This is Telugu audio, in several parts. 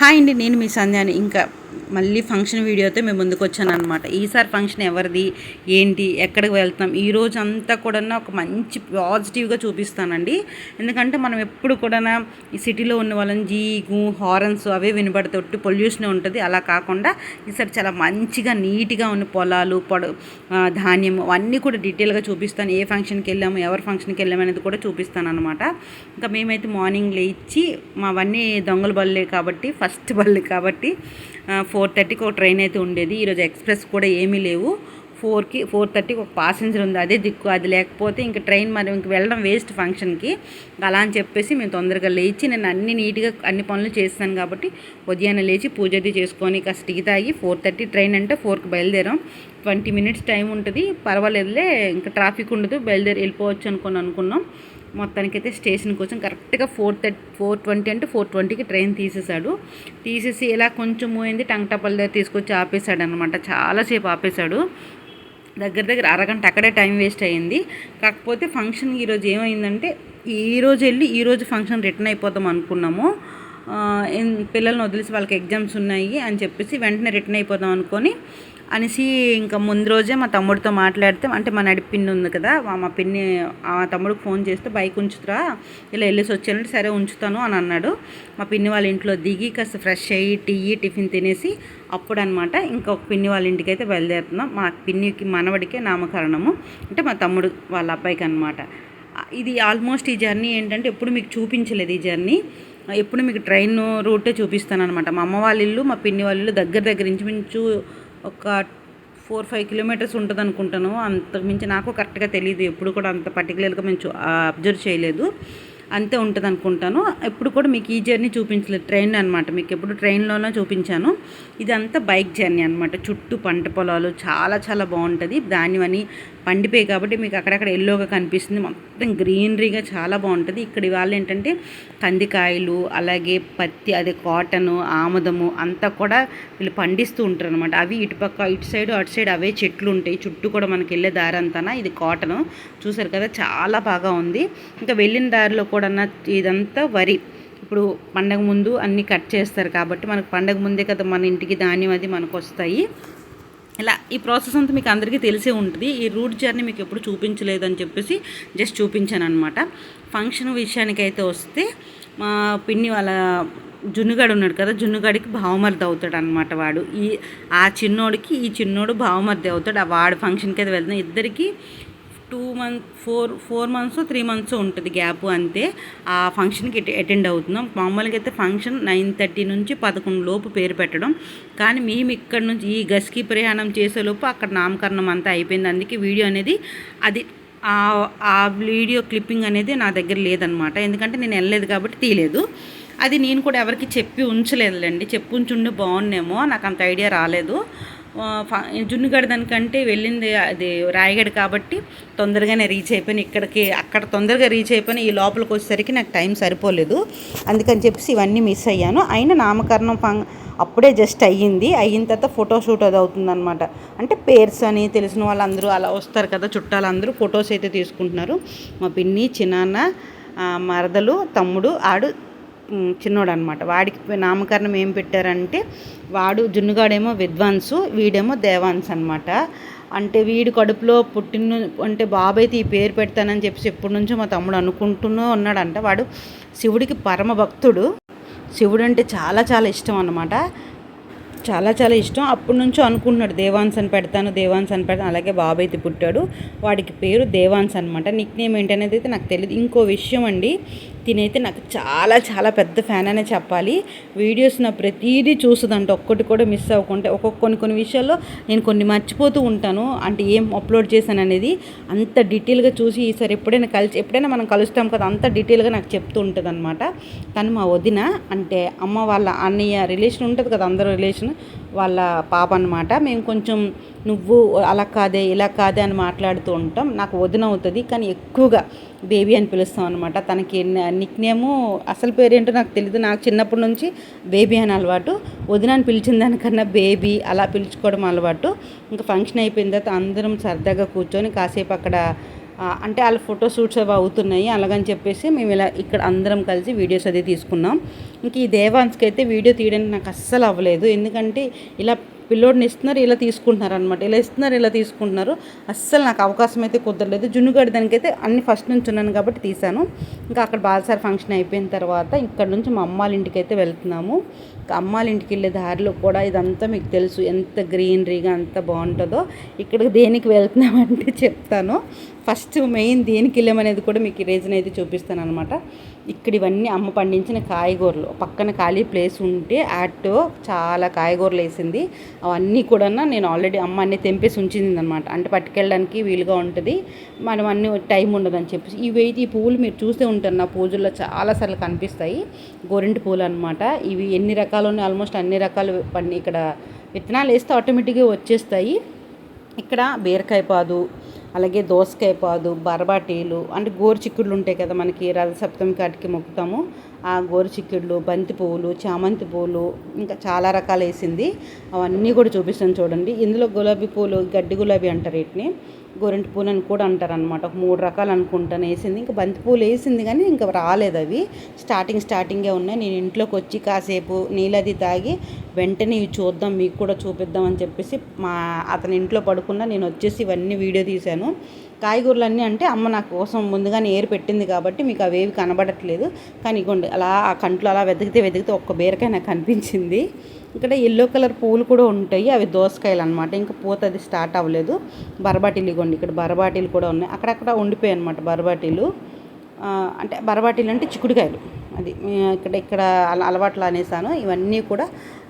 హాయ్ అండి నేను మీ సంధ్యాని. ఇంకా మళ్ళీ ఫంక్షన్ వీడియోతో మేము ముందుకు వచ్చాను అనమాట ఈసారి ఫంక్షన్ ఎవరిది? ఏంటి? ఎక్కడికి వెళ్తాం ఈ రోజు అంతా కూడా ఒక మంచి పాజిటివ్గా చూపిస్తానండి. ఎందుకంటే మనం ఎప్పుడు కూడా ఈ సిటీలో ఉన్న వాళ్ళని జీగు హారన్స్ అవే వినబడుతొట్టి పొల్యూషన్ ఉంటుంది. అలా కాకుండా ఈసారి చాలా మంచిగా నీట్గా ఉన్న పొలాలు పొడ ధాన్యం అవన్నీ కూడా డీటెయిల్గా చూపిస్తాను. ఏ ఫంక్షన్కి వెళ్ళాము ఎవరి ఫంక్షన్కి వెళ్ళాము అనేది కూడా చూపిస్తాను అనమాట ఇంకా మేమైతే మార్నింగ్ లేచి మావన్నీ దొంగల బళ్ళే కాబట్టి ఫస్ట్ బళ్ళు కాబట్టి ఫోర్ థర్టీకి ఒక ట్రైన్ అయితే ఉండేది. ఈరోజు ఎక్స్ప్రెస్ కూడా ఏమీ లేవు. ఫోర్కి ఫోర్ థర్టీకి ఒక పాసెంజర్ ఉంది. అదే దిక్కు. అది లేకపోతే ఇంక ట్రైన్ మరి ఇంక వెళ్ళడం వేస్ట్ ఫంక్షన్కి అలా అని చెప్పేసి మేము తొందరగా లేచి నేను అన్ని నీట్గా అన్ని పనులు చేస్తాను కాబట్టి ఉదయాన్నే లేచి పూజ అది చేసుకొని కాస్త టీ తాగి ఫోర్ థర్టీ ట్రైన్ అంటే ఫోర్కి బయలుదేరాం. ట్వంటీ మినిట్స్ టైం ఉంటుంది. పర్వాలేదులే ఇంకా ట్రాఫిక్ ఉండదు. బయలుదేరి వెళ్ళిపోవచ్చు అనుకుని అనుకున్నాం. మొత్తానికైతే స్టేషన్ కోసం కరెక్ట్గా ఫోర్ థర్టీ ఫోర్ ట్వంటీ అంటే ఫోర్ ట్వంటీకి ట్రైన్ తీసేశాడు. తీసేసి ఇలా కొంచెం పోయింది టంగటపల్లి దగ్గర తీసుకొచ్చి ఆపేశాడు అనమాట చాలాసేపు ఆపేశాడు. దగ్గర దగ్గర అరగంట అక్కడే టైం వేస్ట్ అయ్యింది. కాకపోతే ఫంక్షన్ ఈరోజు ఏమైందంటే ఈరోజు వెళ్ళి ఈరోజు ఫంక్షన్ రిటర్న్ అయిపోతాం అనుకున్నాము. ఎన్- పిల్లల్ని వదిలేసి వాళ్ళకి ఎగ్జామ్స్ ఉన్నాయి అని చెప్పేసి వెంటనే రిటర్న్ అయిపోదాం అనుకొని అనేసి ఇంకా ముందు రోజే మా తమ్ముడితో మాట్లాడితే అంటే మా నడి పిన్ని ఉంది కదా మా పిన్ని ఆ తమ్ముడికి ఫోన్ చేస్తే బైక్ ఉంచుతురా ఇలా వెళ్ళేసి వచ్చానంటే సరే ఉంచుతాను అని అన్నాడు. మా పిన్ని వాళ్ళ ఇంట్లో దిగి కాస్త ఫ్రెష్ అయ్యి టీ టిఫిన్ తినేసి అప్పుడు అనమాట ఇంకొక పిన్ని వాళ్ళ ఇంటికి అయితే బయలుదేరుతున్నాం. మా పిన్నికి మనవడికే నామకరణము అంటే మా తమ్ముడు వాళ్ళ అబ్బాయికి అనమాట ఇది ఆల్మోస్ట్ ఈ జర్నీ ఏంటంటే ఎప్పుడు మీకు చూపించలేదు ఈ జర్నీ. ఎప్పుడు మీకు ట్రైన్ రూటే చూపిస్తాను అనమాట మా అమ్మ వాళ్ళ ఇల్లు మా పిన్ని వాళ్ళ ఇల్లు దగ్గర దగ్గర ఇంచుమించు ఒక ఫోర్ ఫైవ్ కిలోమీటర్స్ ఉంటుంది అనుకుంటాను అంతకు మించి నాకు కరెక్ట్గా తెలియదు ఎప్పుడు కూడా అంత పర్టికులర్గా మేము అబ్జర్వ్ చేయలేదు. అంతే ఉంటుంది అనుకుంటాను ఎప్పుడు కూడా మీకు ఈ జర్నీ చూపించలేదు ట్రైన్ అనమాట మీకు ఎప్పుడు ట్రైన్లోనే చూపించాను. ఇదంతా బైక్ జర్నీ అనమాట చుట్టూ పంట పొలాలు చాలా చాలా బాగుంటుంది. దానివని పండిపోయి కాబట్టి మీకు అక్కడక్కడ ఎల్లోగా కనిపిస్తుంది. మొత్తం గ్రీనరీగా చాలా బాగుంటుంది. ఇక్కడ ఇవాళ ఏంటంటే కందికాయలు అలాగే పత్తి అదే కాటన్ ఆముదము అంతా కూడా వీళ్ళు పండిస్తూ ఉంటారు అనమాట అవి ఇటుపక్క ఇటు సైడ్ అటు సైడ్ అవే చెట్లు ఉంటాయి. చుట్టూ కూడా మనకి వెళ్ళే దారి అంతానా? ఇది కాటన్. చూసారు కదా చాలా బాగా ఉంది. ఇంకా వెళ్ళిన దారిలో కూడా ఇదంతా వరి. ఇప్పుడు పండగ ముందు అన్నీ కట్ చేస్తారు కాబట్టి మనకు పండగ ముందే కదా మన ఇంటికి ధాన్యం అది మనకు వస్తాయి ఇలా ఈ ప్రాసెస్ అంతా మీకు అందరికీ తెలిసే ఉంటుంది. ఈ రూట్ జర్నీ మీకు ఎప్పుడు చూపించలేదు అని చెప్పేసి జస్ట్ చూపించాను అనమాట ఫంక్షన్ విషయానికి అయితే వస్తే మా పిన్ని వాళ్ళ జున్నుగాడు ఉన్నాడు కదా జున్నుగాడికి భావమర్ది అవుతాడు అనమాట వాడు. ఈ ఆ చిన్నోడికి ఈ చిన్నోడు భావమర్ది అవుతాడు. ఆ వాడు ఫంక్షన్కి అయితే వెళ్తున్నాం ఇద్దరికి two month four four months three months ఉంటుంది గ్యాప్ అంతే. ఆ ఫంక్షన్కి అటెండ్ అవుతున్నాం. మామూలుగా అయితే ఫంక్షన్ నైన్ థర్టీ నుంచి పదకొండు లోపు పేరు పెట్టడం. కానీ మేము ఇక్కడ నుంచి ఈ గస్కి ప్రయాణం చేసేలోపు అక్కడ నామకరణం అంతా అయిపోయింది. అందుకే వీడియో అనేది అది ఆ వీడియో క్లిప్పింగ్ అనేది నా దగ్గర లేదనమాట ఎందుకంటే నేను వెళ్ళలేదు కాబట్టి తీయలేదు. అది నేను కూడా ఎవరికి చెప్పి ఉంచలేదులేండి. చెప్పి ఉంచుండే బాగున్నేమో. నాకు అంత ఐడియా రాలేదు. జున్నుగడ దానికంటే వెళ్ళింది అది రాయగడ కాబట్టి తొందరగానే రీచ్ అయిపోయిన ఇక్కడికి అక్కడ తొందరగా రీచ్ అయిపోయిన ఈ లోపలికి వచ్చేసరికి నాకు టైం సరిపోలేదు. అందుకని చెప్పేసి ఇవన్నీ మిస్ అయ్యాను. అయినా నామకరణం ఫంగ్ అప్పుడే జస్ట్ అయ్యింది. అయిన తర్వాత ఫోటోషూట్ అది అవుతుందన్నమాట. అంటే పేర్స్ అని తెలిసిన వాళ్ళందరూ అలా వస్తారు కదా చుట్టాలందరూ ఫొటోస్ అయితే తీసుకుంటున్నారు. మా పిన్ని చిన్నాన్న మరదలు తమ్ముడు ఆడు చిన్నోడు అనమాట వాడికి నామకరణం ఏం పెట్టారంటే వాడు జున్నుగాడేమో విద్వాంసు వీడేమో దేవాన్స్ అనమాట అంటే వీడి కడుపులో పుట్టిన అంటే బాబైతే అయితే ఈ పేరు పెడతానని చెప్పేసి ఎప్పటి నుంచో మా తమ్ముడు అనుకుంటూనే ఉన్నాడంట. వాడు శివుడికి పరమ భక్తుడు. శివుడు అంటే చాలా చాలా ఇష్టం అనమాట చాలా చాలా ఇష్టం. అప్పటి నుంచో అనుకుంటున్నాడు దేవాన్స్ అని పెడతాను దేవాన్స్ అని పెడతాను. అలాగే బాబు అయితే పుట్టాడు. వాడికి పేరు దేవాన్స్ అనమాట నిక్ నేమ్ ఏంటనేది అయితే నాకు తెలియదు ఇంకో విషయం అండి తినైతే నాకు చాలా చాలా పెద్ద ఫ్యాన్ అనే చెప్పాలి. వీడియోస్ నా ప్రతిదీ చూస్తుందంట. ఒక్కటి కూడా మిస్ అవ్వకుంటే ఒక్కొక్క కొన్ని కొన్ని విషయాల్లో నేను కొన్ని మర్చిపోతూ ఉంటాను. అంటే ఏం అప్లోడ్ చేశాను అనేది అంత డీటెయిల్గా చూసి ఈసారి ఎప్పుడైనా కలిసి ఎప్పుడైనా మనం కలుస్తాం కదా అంత డీటెయిల్గా నాకు చెప్తూ ఉంటుంది అనమాట తను మా వదిన అంటే అమ్మ వాళ్ళ అన్నయ్య రిలేషన్ ఉంటుంది కదా అందరూ రిలేషన్. వాళ్ళ పాప అనమాట మేము కొంచెం నువ్వు అలా కాదే ఇలా కాదే అని మాట్లాడుతూ ఉంటాం. నాకు వదిన అవుతుంది. కానీ ఎక్కువగా బేబీ అని పిలుస్తాం అనమాట తనకి నిక్ నేము అసలు పేరేంటో నాకు తెలియదు నాకు చిన్నప్పటి నుంచి బేబీ అని అలవాటు. వదిన అని పిలిచిన దానికన్నా బేబీ అలా పిలుచుకోవడం అలవాటు. ఇంకా ఫంక్షన్ అయిపోయిన తర్వాత అందరం సరదాగా కూర్చొని కాసేపు అక్కడ అంటే వాళ్ళ ఫోటో షూట్స్ అవి అవుతున్నాయి అలాగని చెప్పేసి మేము ఇలా ఇక్కడ అందరం కలిసి వీడియోస్ అది తీసుకున్నాం. ఇంక ఈ దేవాన్స్కి అయితే వీడియో తీయడానికి నాకు అస్సలు అవ్వలేదు. ఎందుకంటే ఇలా పిల్లోడిని ఇస్తున్నారు ఇలా తీసుకుంటున్నారు అనమాట ఇలా ఇస్తున్నారు ఇలా తీసుకుంటున్నారు. అస్సలు నాకు అవకాశం అయితే కుదరలేదు. జున్నుగడ్డ దానికైతే అన్ని ఫస్ట్ నుంచి ఉన్నాను కాబట్టి తీశాను. ఇంకా అక్కడ బాలసారి ఫంక్షన్ అయిపోయిన తర్వాత ఇక్కడ నుంచి మా అమ్మాళ్ళ ఇంటికి అయితే వెళ్తున్నాము. ఇంకా అమ్మాళ్ళ ఇంటికి వెళ్ళే దారిలో కూడా ఇదంతా మీకు తెలుసు ఎంత గ్రీనరీగా అంత బాగుంటుందో. ఇక్కడికి దేనికి వెళ్తున్నామంటే చెప్తాను. ఫస్ట్ మెయిన్ దేనికి వెళ్ళామనేది కూడా మీకు ఈ రీజన్ అయితే చూపిస్తాను అనమాట ఇక్కడ ఇవన్నీ అమ్మ పండించిన కాయగూరలు. పక్కన ఖాళీ ప్లేస్ ఉంటే ఆటో చాలా కాయగూరలు వేసింది. అవన్నీ కూడా నేను ఆల్రెడీ అమ్మ అన్నీ తెంపేసి ఉంచింది అనమాట అంటే పట్టుకెళ్ళడానికి వీలుగా ఉంటుంది. మనం అన్ని టైం ఉండదని చెప్పేసి. ఇవి అయితే ఈ పువ్వులు మీరు చూస్తే ఉంటారు నా పూజల్లో చాలాసార్లు కనిపిస్తాయి. గోరింటి పూలు అనమాట ఇవి ఎన్ని రకాలు ఆల్మోస్ట్ అన్ని రకాలు పండి ఇక్కడ విత్తనాలు వేస్తే ఆటోమేటిక్గా వచ్చేస్తాయి. ఇక్కడ బీరకాయ పాదు అలాగే దోసకాయ పాదు బరబాటీలు అంటే గోరు చిక్కుళ్ళు ఉంటాయి కదా మనకి రథసప్తమి కాటికి మొక్కుతాము. ఆ గోరు చిక్కుళ్ళు బంతి పువ్వులు చామంతి పువ్వులు ఇంకా చాలా రకాలు వేసింది. అవన్నీ కూడా చూపిస్తాను చూడండి. ఇందులో గులాబీ పూలు గడ్డి గులాబీ అంటారు వీటిని. గోరింటి పూలు అని కూడా అంటారు అనమాట ఒక మూడు రకాలు అనుకుంటాను వేసింది. ఇంకా బంతిపూలు వేసింది కానీ ఇంకా రాలేదు అవి. స్టార్టింగ్ స్టార్టింగే ఉన్నాయి. నేను ఇంట్లోకి వచ్చి కాసేపు నీళ్ళది తాగి వెంటనే ఇవి చూద్దాం మీకు కూడా చూపిద్దాం అని చెప్పేసి మా అతని ఇంట్లో పడుకున్న నేను వచ్చేసి ఇవన్నీ వీడియో తీశాను. కాయగూరలన్నీ అంటే అమ్మ నా కోసం ముందుగానే ఏరు పెట్టింది కాబట్టి మీకు అవేవి కనబడట్లేదు. కానీ ఇగోండి అలా ఆ కంట్లో అలా వెతికితే వెతికితే ఒక్క బీరకాయ నాకు కనిపించింది ఇక్కడ ఎల్లో కలర్ పూలు కూడా ఉంటాయి. అవి దోసకాయలు అనమాట ఇంకా పూత అది స్టార్ట్ అవ్వలేదు. బరబాటీలు ఇగోండి. ఇక్కడ బరబాటీలు కూడా ఉన్నాయి. అక్కడక్కడ ఉండిపోయాయి అనమాట బరబాటీలు అంటే బరబాటీలు అంటే చిక్కుడుకాయలు. అది ఇక్కడ ఇక్కడ అలవాట్లు అనేసాను. ఇవన్నీ కూడా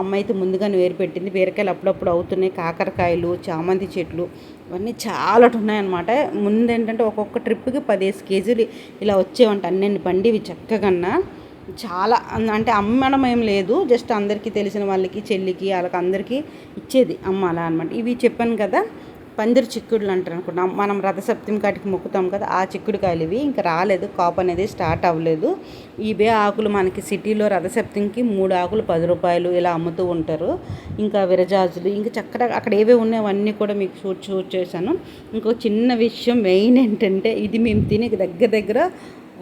అమ్మ అయితే ముందుగానే వేరు పెట్టింది. బీరకాయలు అప్పుడప్పుడు అవుతున్నాయి. కాకరకాయలు చామంతి చెట్లు ఇవన్నీ చాలా ఉన్నాయన్నమాట ముందు ఏంటంటే ఒక్కొక్క ట్రిప్కి పదిహేను కేజీలు ఇలా వచ్చేవంట. అన్నీ ఇవి చక్కగా చాలా అంటే అమ్మడం ఏం లేదు. జస్ట్ అందరికీ తెలిసిన వాళ్ళకి చెల్లికి వాళ్ళకి అందరికీ ఇచ్చేది అమ్మ అలా అనమాట ఇవి చెప్పాను కదా పందిరి చిక్కుడులు అంటారు అనుకున్నాం మనం రథసప్తమి కాటికి మొక్కుతాం కదా ఆ చిక్కుడుకాయలు ఇవి. ఇంకా రాలేదు కాపు అనేది స్టార్ట్ అవ్వలేదు. ఇవే ఆకులు మనకి సిటీలో రథసప్తమికి మూడు ఆకులు పది రూపాయలు ఇలా అమ్ముతూ ఉంటారు. ఇంకా విరజాజులు ఇంకా చక్కగా అక్కడ ఏవే ఉన్నాయో కూడా మీకు షూట్ షూట్ చేశాను. ఇంకో చిన్న విషయం మెయిన్ ఏంటంటే ఇది మేము తినే దగ్గర దగ్గర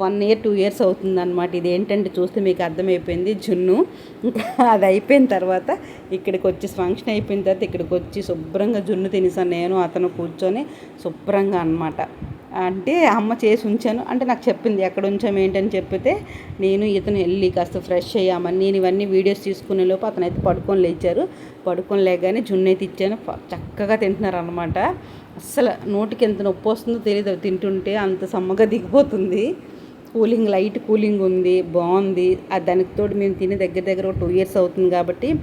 వన్ ఇయర్ టూ ఇయర్స్ అవుతుంది అనమాట ఇది ఏంటంటే చూస్తే మీకు అర్థమైపోయింది. జున్ను. ఇంకా అది అయిపోయిన తర్వాత ఇక్కడికి వచ్చి ఫంక్షన్ అయిపోయిన తర్వాత ఇక్కడికి వచ్చి శుభ్రంగా జున్ను తినేసాను నేను అతను కూర్చొని శుభ్రంగా అనమాట అంటే అమ్మ చేసి ఉంచాను. అంటే నాకు చెప్పింది ఎక్కడ ఉంచాము ఏంటని చెప్పితే నేను ఇతను వెళ్ళి కాస్త ఫ్రెష్ అయ్యామని. నేను ఇవన్నీ వీడియోస్ తీసుకునే లోపు అతను అయితే పడుకొని లేచారు. పడుకొని లేగానే జున్ను అయితే ఇచ్చాను. చక్కగా తింటున్నారు అనమాట అస్సలు నోటికి ఎంత నొప్పి వస్తుందో తెలియదు తింటుంటే అంత సమ్మగా దిగిపోతుంది. కూలింగ్ లైట్ కూలింగ్ ఉంది బాగుంది. ఆ దానికి తోడు మేము తినే దగ్గర దగ్గర ఒక టూ ఇయర్స్ అవుతుంది కాబట్టి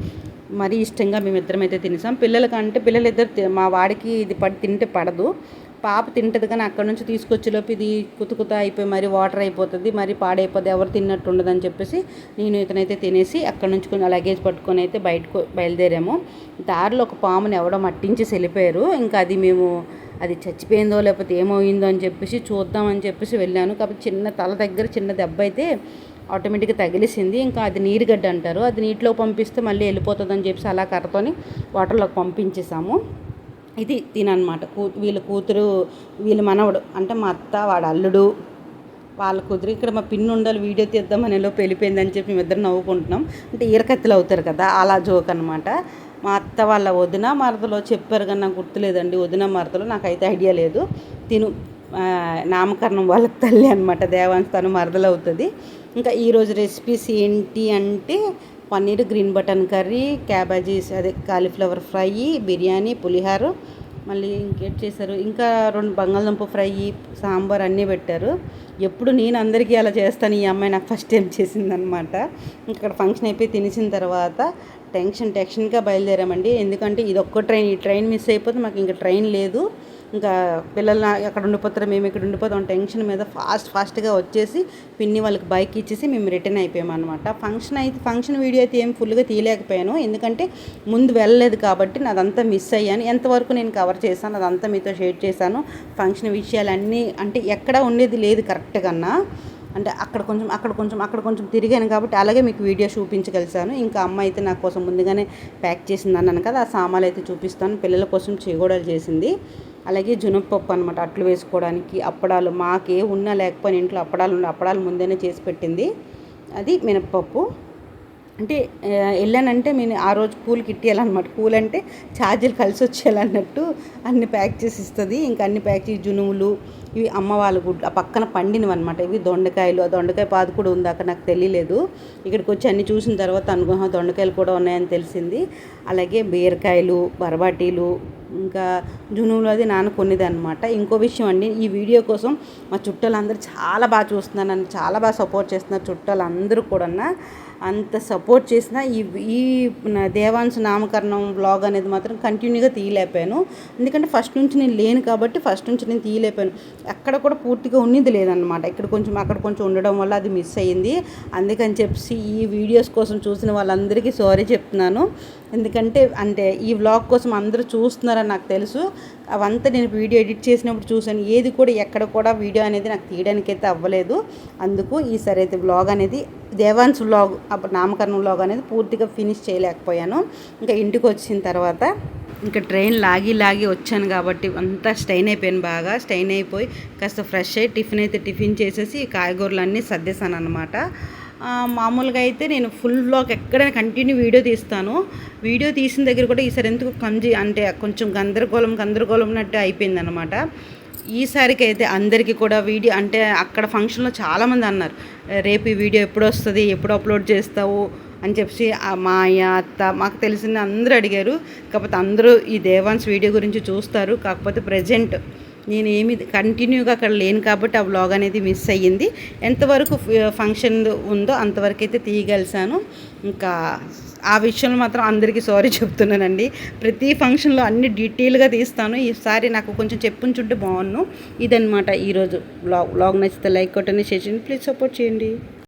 మరీ ఇష్టంగా మేమిద్దరం అయితే తినేసాం. పిల్లలకంటే పిల్లలు ఇద్దరు తి- మా వాడికి ఇది పడి తింటే పడదు. పాప తింటుంది కానీ అక్కడ నుంచి తీసుకొచ్చేలోపు ఇది కుత కుత అయిపోయి మరి వాటర్ అయిపోతుంది మరి పాడైపోతుంది ఎవరు తిన్నట్టు ఉండదని చెప్పేసి నేను ఇతనైతే తినేసి అక్కడ నుంచి కొంచెం లగేజ్ పట్టుకొని అయితే బయటకు బయలుదేరాము. దారిలో ఒక పాముని ఎవడో మట్టించి వెళ్ళిపోయారు ఇంకా అది మేము అది చచ్చిపోయిందో లేకపోతే ఏమైందో అని చెప్పేసి చూద్దామని చెప్పేసి వెళ్ళాను. కాబట్టి చిన్న తల దగ్గర చిన్న దెబ్బ అయితే ఆటోమేటిక్గా తగిలిసింది. ఇంకా అది నీరుగడ్డ అంటారు. అది నీటిలో పంపిస్తే మళ్ళీ వెళ్ళిపోతుంది అని చెప్పేసి అలా కర్రతోని వాటర్లోకి పంపించేసాము ఇది తిననమాట కూ వీళ్ళ కూతురు వీళ్ళ మనవడు అంటే మా అత్త వాడు అల్లుడు వాళ్ళ కుదిరి ఇక్కడ మా పిన్ను ఉండాలి వీడియో తీద్దామని ఎలా వెళ్ళిపోయిందని చెప్పి మేమిద్దరు నవ్వుకుంటున్నాం. అంటే ఈరకత్తులు అవుతారు కదా అలా జోక్ అనమాట మా అత్త వాళ్ళ వదిన మరదలో చెప్పారు కానీ నాకు గుర్తులేదండి. వదిన మరదలో నాకైతే ఐడియా లేదు. తిను నామకరణం వాళ్ళకి తల్లి అనమాట దేవాంశ మరదలవుతుంది ఇంకా ఈరోజు రెసిపీస్ ఏంటి అంటే paneer green button curry cabbages అదే కాలీఫ్లవర్ ఫ్రై బిర్యానీ పులిహార మళ్ళీ ఇంకేం చేశారు? ఇంకా రెండు బంగాళదుంప ఫ్రై సాంబార్ అన్నీ పెట్టారు. ఎప్పుడు నేను అందరికీ అలా చేస్తాను. ఈ అమ్మాయి నాకు ఫస్ట్ టైం చేసిందనమాట ఇక్కడ ఫంక్షన్ అయిపోయి తినేసిన తర్వాత టెన్షన్ టెన్షన్గా బయలుదేరామండి. ఎందుకంటే ఇది ఒక్క ట్రైన్ ఈ ట్రైన్ మిస్ అయిపోతే మాకు ఇంకా ట్రైన్ లేదు. ఇంకా పిల్లలు అక్కడ ఉండిపోతారు మేము ఇక్కడ ఉండిపోతాం టెన్షన్ మీద ఫాస్ట్ ఫాస్ట్గా వచ్చేసి పిన్ని వాళ్ళకి బైక్ ఇచ్చేసి మేము రిటర్న్ అయిపోయాం అనమాట ఫంక్షన్ అయితే ఫంక్షన్ వీడియో అయితే ఏం ఫుల్గా తీయలేకపోయాను. ఎందుకంటే ముందు వెళ్ళలేదు కాబట్టి నాదంతా మిస్ అయ్యాను. ఎంతవరకు నేను కవర్ చేశాను అదంతా మీతో షేర్ చేశాను. ఫంక్షన్ విషయాలన్నీ అంటే ఎక్కడ ఉండేది లేదు కరెక్ట్గా అంటే అక్కడ కొంచెం అక్కడ కొంచెం అక్కడ కొంచెం తిరిగాను కాబట్టి అలాగే మీకు వీడియో చూపించగలిసాను. ఇంకా అమ్మ అయితే నా కోసం ముందుగానే ప్యాక్ చేసింది అన్నాను కదా ఆ సామాన్లు అయితే చూపిస్తాను. పిల్లల కోసం చేగోడలు చేసింది. అలాగే జునప్పప్పు అనమాట అట్లు వేసుకోవడానికి అప్పడాలు మాకే ఉన్నా లేకపోయినా ఇంట్లో అప్పడాలు ఉండే అప్పడాలు ముందేనే చేసి పెట్టింది. అది మినప్పప్పు. అంటే వెళ్ళానంటే నేను ఆ రోజు కూల్కి ఇట్టేయాలన్నమాట కూల్ అంటే ఛార్జీలు కలిసి వచ్చేయాలన్నట్టు అన్ని ప్యాక్ చేసి ఇస్తుంది. ఇంకా అన్ని ప్యాక్ చేసి జునుములు ఇవి అమ్మ వాళ్ళ గుడ్లు పక్కన పండినవి అనమాట ఇవి దొండకాయలు. ఆ దొండకాయ పాదు కూడా ఉంది అక్కడ నాకు తెలియలేదు. ఇక్కడికి వచ్చి అన్ని చూసిన తర్వాత అనుగ్రహం దొండకాయలు కూడా ఉన్నాయని తెలిసింది. అలాగే బీరకాయలు బరబాటీలు ఇంకా జునువులు అది నాన్న కొనేది అనమాట ఇంకో విషయం అండి ఈ వీడియో కోసం మా చుట్టాలందరూ చాలా బాగా చూస్తున్నారు. నన్ను చాలా బాగా సపోర్ట్ చేస్తున్నారు చుట్టాలు అందరూ కూడా అంత సపోర్ట్ చేసిన ఈ ఈ దేవాంశ నామకరణం బ్లాగ్ అనేది మాత్రం కంటిన్యూగా తీయలేకపోయాను. ఎందుకంటే ఫస్ట్ నుంచి నేను లేను కాబట్టి ఫస్ట్ నుంచి నేను తీయలేకపోయాను. అక్కడ కూడా పూర్తిగా ఉన్నది లేదనమాట ఇక్కడ కొంచెం అక్కడ కొంచెం ఉండడం వల్ల అది మిస్ అయ్యింది. అందుకని చెప్పి ఈ వీడియోస్ కోసం చూసిన వాళ్ళందరికీ సారీ చెప్తున్నాను. ఎందుకంటే అంటే ఈ వ్లాగ్ కోసం అందరూ చూస్తున్నారని నాకు తెలుసు. అవంతా నేను వీడియో ఎడిట్ చేసినప్పుడు చూశాను. ఏది కూడా ఎక్కడ కూడా వీడియో అనేది నాకు తీయడానికి అయితే అవ్వలేదు. అందుకు ఈసారి అయితే వ్లాగ్ అనేది దేవాన్స్ వ్లాగ్ అప్పుడు నామకరణం వ్లాగ్ అనేది పూర్తిగా ఫినిష్ చేయలేకపోయాను. ఇంకా ఇంటికి వచ్చిన తర్వాత ఇంకా ట్రైన్ లాగి లాగి వచ్చాను కాబట్టి అంతా స్టైన్ అయిపోయాను బాగా. స్టైన్ అయిపోయి కాస్త ఫ్రెష్ అయ్యి టిఫిన్ అయితే టిఫిన్ చేసేసి కాయగూరలు అన్నీ సర్దేశాను అనమాట మామూలుగా అయితే నేను ఫుల్ బ్లాగ్ ఎక్కడైనా కంటిన్యూ వీడియో తీస్తాను. వీడియో తీసిన దగ్గర కూడా ఈసారి ఎందుకు కంజీ అంటే కొంచెం గందరగోళం గందరగోళం అన్నట్టు అయిపోయింది అనమాట ఈసారికి అయితే అందరికీ కూడా వీడియో అంటే అక్కడ ఫంక్షన్లో చాలామంది అన్నారు రేపు ఈ వీడియో ఎప్పుడు వస్తుంది? ఎప్పుడు అప్లోడ్ చేస్తావు? అని చెప్పి మా అయ్య అత్త మాకు తెలిసిన అందరూ అడిగారు. కాకపోతే అందరూ ఈ దేవాన్స్ వీడియో గురించి చూస్తారు. కాకపోతే ప్రజెంట్ నేను ఏమి కంటిన్యూగా అక్కడ లేను కాబట్టి ఆ వ్లాగ్ అనేది మిస్ అయ్యింది. ఎంతవరకు ఫంక్షన్ ఉందో అంతవరకు అయితే తీయగలిసాను. ఇంకా ఆ విషయంలో మాత్రం అందరికీ సారీ చెప్తున్నానండి. ప్రతి ఫంక్షన్లో అన్ని డీటెయిల్గా తీస్తాను. ఈసారి నాకు కొంచెం చెప్పుంచుంటే బాగున్నాను ఇదనమాట ఈరోజు బ్లాగ్ బ్లాగ్ నచ్చితే లైక్ కొట్టని చేసి ప్లీజ్ సపోర్ట్ చేయండి.